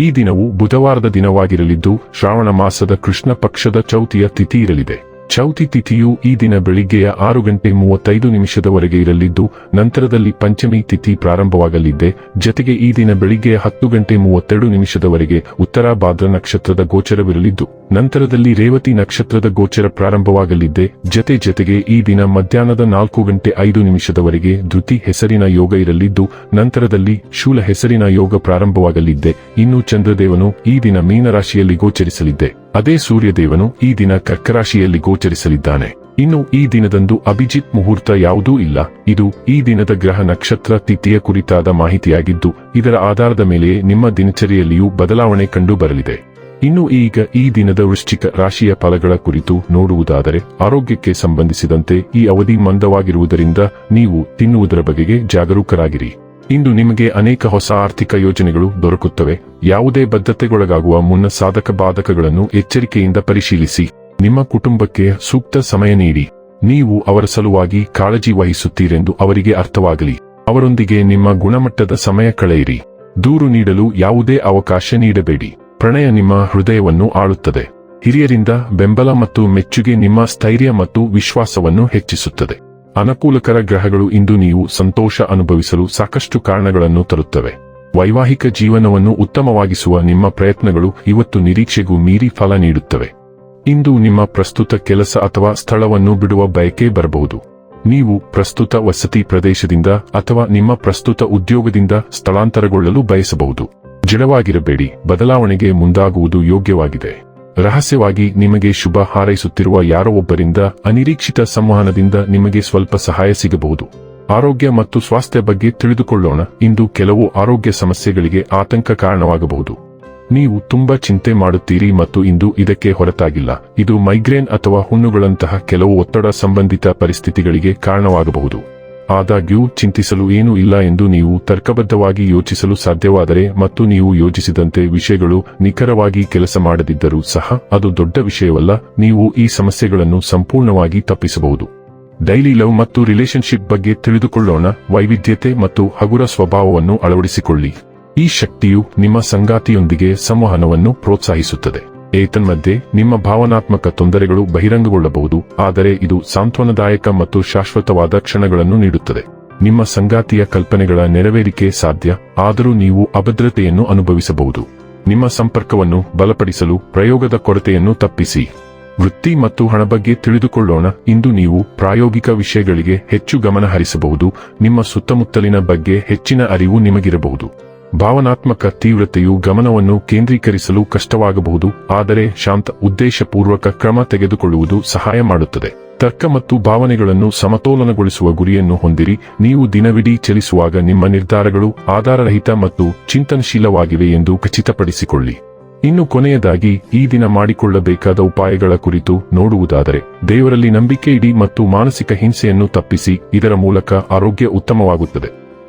ಈ ದಿನವು ಬುಧವಾರದ ದಿನವಾಗಿರಲಿದ್ದು ಶ್ರಾವಣ ಮಾಸದ ಕೃಷ್ಣ ಪಕ್ಷದ ಚೌತಿಯ ತಿಥಿ ಇರಲಿದೆ. ಚೌತಿ ತಿಥಿಯು ಈ ದಿನ ಬೆಳಿಗ್ಗೆಯ ಆರು ಗಂಟೆ ಮೂವತ್ತೈದು ನಿಮಿಷದವರೆಗೆ ಇರಲಿದ್ದು, ನಂತರದಲ್ಲಿ ಪಂಚಮಿ ತಿಥಿ ಪ್ರಾರಂಭವಾಗಲಿದ್ದೆ ಜತೆಗೆ ಈ ದಿನ ಬೆಳಿಗ್ಗೆ ಹತ್ತು ಗಂಟೆ ಮೂವತ್ತೆರಡು ನಿಮಿಷದವರೆಗೆ ಉತ್ತರ ಭಾದ್ರ ನಕ್ಷತ್ರದ ಗೋಚರವಿರಲಿದ್ದು, ನಂತರದಲ್ಲಿ ರೇವತಿ ನಕ್ಷತ್ರದ ಗೋಚರ ಪ್ರಾರಂಭವಾಗಲಿದ್ದೆ ಜತೆ ಜತೆಗೆ ಈ ದಿನ ಮಧ್ಯಾಹ್ನದ ನಾಲ್ಕು ಗಂಟೆ ಐದು ನಿಮಿಷದವರೆಗೆ ಧೃತಿ ಹೆಸರಿನ ಯೋಗ ಇರಲಿದ್ದು, ನಂತರದಲ್ಲಿ ಶೂಲ ಹೆಸರಿನ ಯೋಗ ಪ್ರಾರಂಭವಾಗಲಿದ್ದೆ ಇನ್ನು ಚಂದ್ರದೇವನು ಈ ದಿನ ಮೀನರಾಶಿಯಲ್ಲಿ ಗೋಚರಿಸಲಿದ್ದೆ ಅದೇ ಸೂರ್ಯದೇವನು ಈ ದಿನ ಕರ್ಕರಾಶಿಯಲ್ಲಿ ಗೋಚರಿಸಲಿದ್ದಾನೆ. ಇನ್ನು ಈ ದಿನದಂದು ಅಭಿಜಿತ್ ಮುಹೂರ್ತ ಯಾವುದೂ ಇಲ್ಲ. ಇದು ಈ ದಿನದ ಗ್ರಹ ನಕ್ಷತ್ರ ತಿಥಿಯ ಕುರಿತಾದ ಮಾಹಿತಿಯಾಗಿದ್ದು, ಇದರ ಆಧಾರದ ಮೇಲೆಯೇ ನಿಮ್ಮ ದಿನಚರಿಯಲ್ಲಿಯೂ ಬದಲಾವಣೆ ಕಂಡು ಬರಲಿದೆ ಇನ್ನು ಈಗ ಈ ದಿನದ ವೃಶ್ಚಿಕ ರಾಶಿಯ ಫಲಗಳ ಕುರಿತು ನೋಡುವುದಾದರೆ, ಆರೋಗ್ಯಕ್ಕೆ ಸಂಬಂಧಿಸಿದಂತೆ ಈ ಅವಧಿ ಮಂದವಾಗಿರುವುದರಿಂದ ನೀವು ತಿನ್ನುವುದರ ಬಗೆಗೆ ಜಾಗರೂಕರಾಗಿರಿ. ಇಂದು ನಿಮಗೆ ಅನೇಕ ಹೊಸ ಆರ್ಥಿಕ ಯೋಜನೆಗಳು ದೊರಕುತ್ತವೆ. ಯಾವುದೇ ಬದ್ಧತೆಗೊಳಗಾಗುವ ಮುನ್ನ ಸಾಧಕ ಬಾಧಕಗಳನ್ನು ಎಚ್ಚರಿಕೆಯಿಂದ ಪರಿಶೀಲಿಸಿ. ನಿಮ್ಮ ಕುಟುಂಬಕ್ಕೆ ಸೂಕ್ತ ಸಮಯ ನೀಡಿ. ನೀವು ಅವರ ಸಲುವಾಗಿ ಕಾಳಜಿ ವಹಿಸುತ್ತೀರೆಂದು ಅವರಿಗೆ ಅರ್ಥವಾಗಲಿ. ಅವರೊಂದಿಗೆ ನಿಮ್ಮ ಗುಣಮಟ್ಟದ ಸಮಯ ಕಳೆಯಿರಿ. ದೂರು ನೀಡಲು ಯಾವುದೇ ಅವಕಾಶ ನೀಡಬೇಡಿ. ಪ್ರಣಯ ನಿಮ್ಮ ಹೃದಯವನ್ನು ಆಳುತ್ತದೆ. ಹಿರಿಯರಿಂದ ಬೆಂಬಲ ಮತ್ತು ಮೆಚ್ಚುಗೆ ನಿಮ್ಮ ಸ್ಥೈರ್ಯ ಮತ್ತು ವಿಶ್ವಾಸವನ್ನು ಹೆಚ್ಚಿಸುತ್ತದೆ. ಅನುಕೂಲಕರ ಗ್ರಹಗಳು ಇಂದು ನೀವು ಸಂತೋಷ ಅನುಭವಿಸಲು ಸಾಕಷ್ಟು ಕಾರಣಗಳನ್ನು ತರುತ್ತವೆ. ವೈವಾಹಿಕ ಜೀವನವನ್ನು ಉತ್ತಮವಾಗಿಸುವ ನಿಮ್ಮ ಪ್ರಯತ್ನಗಳು ಇವತ್ತು ನಿರೀಕ್ಷೆಗೂ ಮೀರಿ ಫಲ ನೀಡುತ್ತವೆ. ಇಂದು ನಿಮ್ಮ ಪ್ರಸ್ತುತ ಕೆಲಸ ಅಥವಾ ಸ್ಥಳವನ್ನು ಬಿಡುವ ಬಯಕೆ ಬರಬಹುದು. ನೀವು ಪ್ರಸ್ತುತ ವಸತಿ ಪ್ರದೇಶದಿಂದ ಅಥವಾ ನಿಮ್ಮ ಪ್ರಸ್ತುತ ಉದ್ಯೋಗದಿಂದ ಸ್ಥಳಾಂತರಗೊಳ್ಳಲು ಬಯಸಬಹುದು. ಜಡವಾಗಿರಬೇಡಿ. ಬದಲಾವಣೆಗೆ ಮುಂದಾಗುವುದು ಯೋಗ್ಯವಾಗಿದೆ. ರಹಸ್ಯವಾಗಿ ನಿಮಗೆ ಶುಭ ಹಾರೈಸುತ್ತಿರುವ ಯಾರೋ ಒಬ್ಬರಿಂದ ಅನಿರೀಕ್ಷಿತ ಸಂವಹನದಿಂದ ನಿಮಗೆ ಸ್ವಲ್ಪ ಸಹಾಯ ಸಿಗಬಹುದು. ಆರೋಗ್ಯ ಮತ್ತು ಸ್ವಾಸ್ಥ್ಯ ಬಗ್ಗೆ ತಿಳಿದುಕೊಳ್ಳೋಣ. ಇಂದು ಕೆಲವು ಆರೋಗ್ಯ ಸಮಸ್ಯೆಗಳಿಗೆ ಆತಂಕ ಕಾರಣವಾಗಬಹುದು. ನೀವು ತುಂಬಾ ಚಿಂತೆ ಮಾಡುತ್ತೀರಿ ಮತ್ತು ಇಂದು ಇದಕ್ಕೆ ಹೊರತಾಗಿಲ್ಲ. ಇದು ಮೈಗ್ರೇನ್ ಅಥವಾ ಹುಣ್ಣುಗಳಂತಹ ಕೆಲವು ಒತ್ತಡ ಸಂಬಂಧಿತ ಪರಿಸ್ಥಿತಿಗಳಿಗೆ ಕಾರಣವಾಗಬಹುದು. ಆದಾಗ್ಯೂ, ಚಿಂತಿಸಲು ಏನೂ ಇಲ್ಲ ಎಂದು ನೀವು ತರ್ಕಬದ್ಧವಾಗಿ ಯೋಚಿಸಲು ಸಾಧ್ಯವಾದರೆ ಮತ್ತು ನೀವು ಯೋಚಿಸಿದಂತೆ ವಿಷಯಗಳು ನಿಖರವಾಗಿ ಕೆಲಸ ಮಾಡದಿದ್ದರೂ ಸಹ ಅದು ದೊಡ್ಡ ವಿಷಯವಲ್ಲ, ನೀವು ಈ ಸಮಸ್ಯೆಗಳನ್ನು ಸಂಪೂರ್ಣವಾಗಿ ತಪ್ಪಿಸಬಹುದು. ಡೈಲಿ ಲವ್ ಮತ್ತು ರಿಲೇಶನ್ಶಿಪ್ ಬಗ್ಗೆ ತಿಳಿದುಕೊಳ್ಳೋಣ, ವೈವಿಧ್ಯತೆ ಮತ್ತು ಹಗುರ ಸ್ವಭಾವವನ್ನು ಅಳವಡಿಸಿಕೊಳ್ಳಿ. ಈ ಶಕ್ತಿಯು ನಿಮ್ಮ ಸಂಗಾತಿಯೊಂದಿಗೆ ಸಂವಹನವನ್ನು ಪ್ರೋತ್ಸಾಹಿಸುತ್ತದೆ. ಏತನ್ಮಧ್ಯೆ ನಿಮ್ಮ ಭಾವನಾತ್ಮಕ ತೊಂದರೆಗಳು ಬಹಿರಂಗಗೊಳ್ಳಬಹುದು, ಆದರೆ ಇದು ಸಾಂತ್ವನದಾಯಕ ಮತ್ತು ಶಾಶ್ವತವಾದ ಕ್ಷಣಗಳನ್ನು ನೀಡುತ್ತದೆ. ನಿಮ್ಮ ಸಂಗಾತಿಯ ಕಲ್ಪನೆಗಳ ನೆರವೇರಿಕೆ ಸಾಧ್ಯ, ಆದರೂ ನೀವು ಅಭದ್ರತೆಯನ್ನು ಅನುಭವಿಸಬಹುದು. ನಿಮ್ಮ ಸಂಪರ್ಕವನ್ನು ಬಲಪಡಿಸಲು ಪ್ರಯೋಗದ ಕೊರತೆಯನ್ನು ತಪ್ಪಿಸಿ. ವೃತ್ತಿ ಮತ್ತು ಹಣ ಬಗ್ಗೆ ತಿಳಿದುಕೊಳ್ಳೋಣ, ಇಂದು ನೀವು ಪ್ರಾಯೋಗಿಕ ವಿಷಯಗಳಿಗೆ ಹೆಚ್ಚು ಗಮನ ಹರಿಸಬಹುದು ನಿಮ್ಮ ಸುತ್ತಮುತ್ತಲಿನ ಬಗ್ಗೆ ಹೆಚ್ಚಿನ ಅರಿವು ನಿಮಗಿರಬಹುದು. ಭಾವನಾತ್ಮಕ ತೀವ್ರತೆಯು ಗಮನವನ್ನು ಕೇಂದ್ರೀಕರಿಸಲು ಕಷ್ಟವಾಗಬಹುದು, ಆದರೆ ಶಾಂತ, ಉದ್ದೇಶಪೂರ್ವಕ ಕ್ರಮ ತೆಗೆದುಕೊಳ್ಳುವುದು ಸಹಾಯ ಮಾಡುತ್ತದೆ. ತರ್ಕ ಮತ್ತು ಭಾವನೆಗಳನ್ನು ಸಮತೋಲನಗೊಳಿಸುವ ಗುರಿಯನ್ನು ಹೊಂದಿರಿ. ನೀವು ದಿನವಿಡೀ ಚಲಿಸುವಾಗ ನಿಮ್ಮ ನಿರ್ಧಾರಗಳು ಆಧಾರರಹಿತ ಮತ್ತು ಚಿಂತನಶೀಲವಾಗಿವೆ ಎಂದು ಖಚಿತಪಡಿಸಿಕೊಳ್ಳಿ. ಇನ್ನು ಕೊನೆಯದಾಗಿ, ಈ ದಿನ ಮಾಡಿಕೊಳ್ಳಬೇಕಾದ ಉಪಾಯಗಳ ಕುರಿತು ನೋಡುವುದಾದರೆ, ದೇವರಲ್ಲಿ ನಂಬಿಕೆ ಇಡಿ ಮತ್ತು ಮಾನಸಿಕ ಹಿಂಸೆಯನ್ನು ತಪ್ಪಿಸಿ, ಇದರ ಮೂಲಕ ಆರೋಗ್ಯ ಉತ್ತಮವಾಗುತ್ತದೆ.